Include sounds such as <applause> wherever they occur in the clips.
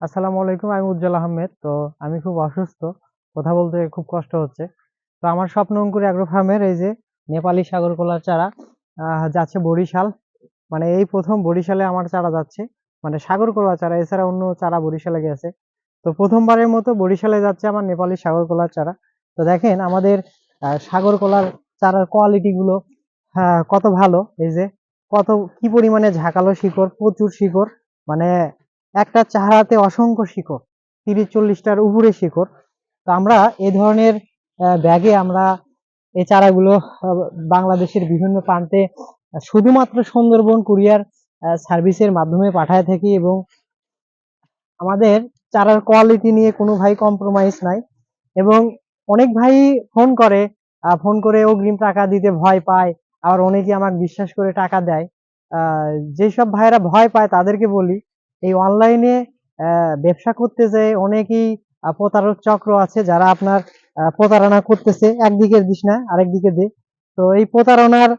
আসসালামু আলাইকুম আমি উজ্জ্বল আহমেদ। তো আমি খুব অসুস্থ কথা বলতে খুব কষ্ট হচ্ছে। তো আমার স্বপ্ন অঙ্কুর অ্যাগ্রো ফার্মের এই যে নেপালি সাগর কলার চারা যাচ্ছে বরিশাল। মানে এই প্রথম বরিশালে আমার চারা যাচ্ছে। মানে সাগর কলা চারা এছাড়া অন্য চারা বরিশালে গেছে। তো প্রথমবারের মতো বরিশালে যাচ্ছে আমার নেপালি সাগর কলার চারা। তো দেখেন আমাদের সাগর কলার চারার কোয়ালিটি গুলো হ্যাঁ, কত ভালো। এই যে কত কি পরিমাণে ঝাঁকালো শিকড় প্রচুর শিকড়। মানে একটা চারাতে অসংখ্য শিকড়, তিরিশ চল্লিশটার উপরে শিকড়। তো আমরা এ ধরনের ব্যাগে আমরা এই চারাগুলো বাংলাদেশের বিভিন্ন প্রান্তে শুধুমাত্র সুন্দরবন কুরিয়ার সার্ভিসের মাধ্যমে পাঠায় থাকি এবং আমাদের চারার কোয়ালিটি নিয়ে কোনো ভাই কম্প্রোমাইজ নাই এবং অনেক ভাই ফোন করে ফোন করে অগ্রিম টাকা দিতে ভয় পায়, আবার অনেকে আমাকে বিশ্বাস করে টাকা দেয়। যেসব ভাইরা ভয় পায় তাদেরকে বলি এই অনলাইনে ব্যবসা করতে যেয়ে অনেকেই প্রতারক চক্র আছে যারা আপনার প্রতারণা করতেছে। একদিকে দিস না, আরেকদিকে দে। তো এই প্রতারণার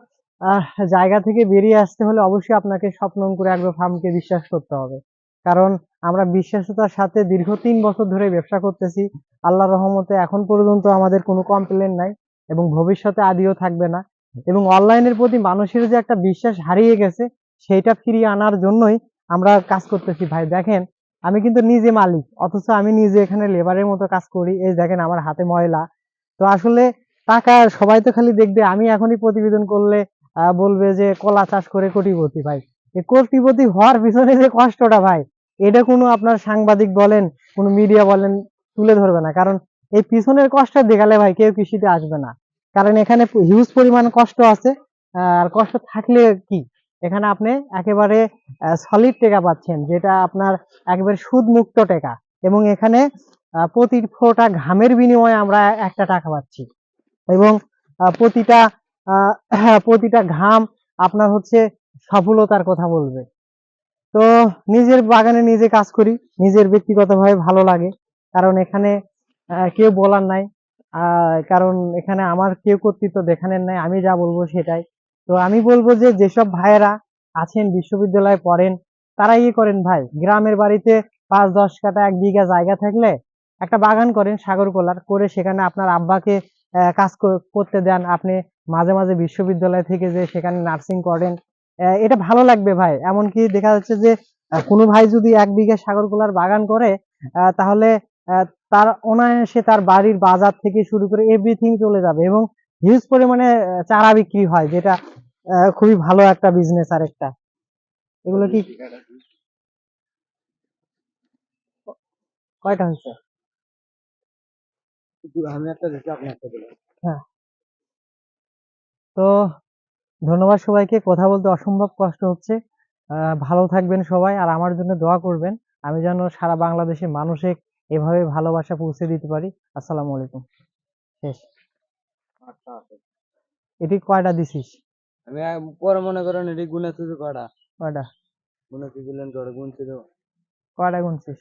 জায়গা থেকে বেরিয়ে আসতে হলে অবশ্যই আপনাকে স্বপ্ন করে অ্যাগ্রো ফার্মকে বিশ্বাস করতে হবে। কারণ আমরা বিশ্বাসতার সাথে দীর্ঘ তিন বছর ধরে ব্যবসা করতেছি। আল্লাহর রহমতে এখন পর্যন্ত আমাদের কোনো কমপ্লেন নাই এবং ভবিষ্যতে আদিও থাকবে না। এবং অনলাইনের প্রতি মানুষের যে একটা বিশ্বাস হারিয়ে গেছে, সেইটা ফিরিয়ে আনার জন্যই আমরা কাজ করতেছি, ভাই। দেখেন, আমি কিন্তু নিজে মালিক, অথচ আমি নিজে এখানে লেবারের মতো কাজ করি। এই দেখেন, আমার হাতে ময়লা। তো আসলে টাকা সবাই তো খালি দেখবে, আমি এখনই প্রতিবেদন করলে বলবে যে কলা চাষ করে কোটিপতি, ভাই। এই কোটিপতি হওয়ার পিছনে যে কষ্টটা, ভাই, এটা কোনো আপনার সাংবাদিক বলেন, কোনো মিডিয়া বলেন, তুলে ধরবে না। কারণ এই পিছনের কষ্ট দেখালে, ভাই, কেউ কৃষিতে আসবে না। কারণ এখানে হিউজ পরিমাণ কষ্ট আছে আর কষ্ট থাকলে কি? এখানে আপনি একেবারে সলিড টাকা পাচ্ছেন, যেটা আপনার একেবারে সুদ মুক্ত টাকা। এবং এখানে প্রতি ফোটা ঘামের বিনিময়ে আমরা একটা টাকা পাচ্ছি। এবং প্রতিটা <clears throat> প্রতিটা ঘাম আপনার হচ্ছে সফলতার কথা বলবে। তো নিজের বাগানে নিজে কাজ করি, নিজের ব্যক্তিগতভাবে ভালো লাগে। কারণ এখানে কেউ বলার নাই। কারণ এখানে আমার কেউ কর্তৃত্ব দেখানোর নাই, আমি যা বলব সেটাই। তো আমি বলব যে যেসব ভাইয়েরা আছেন, বিশ্ববিদ্যালয়ে পড়েন, তারা ইয়ে করেন ভাই, গ্রামের বাড়িতে পাঁচ, দশ কাটা এক বিঘা জায়গা থাকলে একটা বাগান করেন সাগর কলার, করে সেখানে আপনার আব্বাকে কাজ করতে দেন। আপনি মাঝে মাঝে বিশ্ববিদ্যালয় থেকে যে সেখানে নার্সিং করেন এটা ভালো লাগবে ভাই। এমনকি দেখা যাচ্ছে যে কোনো ভাই যদি এক বিঘা সাগর কলার বাগান করে তাহলে তার অনায়াসে তার বাড়ির বাজার থেকে শুরু করে এভরিথিং চলে যাবে এবং হিউজ পরিমাণে চারা বিক্রি হয়, যেটা খুবই ভালো একটা বিজনেস আর একটা এগুলো কি কয়টা হয়েছে? আমি একটা দিচ্ছি আপনি একটা দিলেন তো ধন্যবাদ সবাইকে কথা বলতে অসম্ভব কষ্ট হচ্ছে। আহ, ভালো থাকবেন সবাই আর আমার জন্য দোয়া করবেন। আমি যেন সারা বাংলাদেশের মানুষে এভাবে ভালোবাসা পৌঁছে দিতে পারি। আসসালামু আলাইকুম। শেষ। আচ্ছা। এটি কয়টা দিছিস? আমি পরে মনে করেন এটি গুনে কটা কটা গুনে কটা তো কয়টা? গুনছিস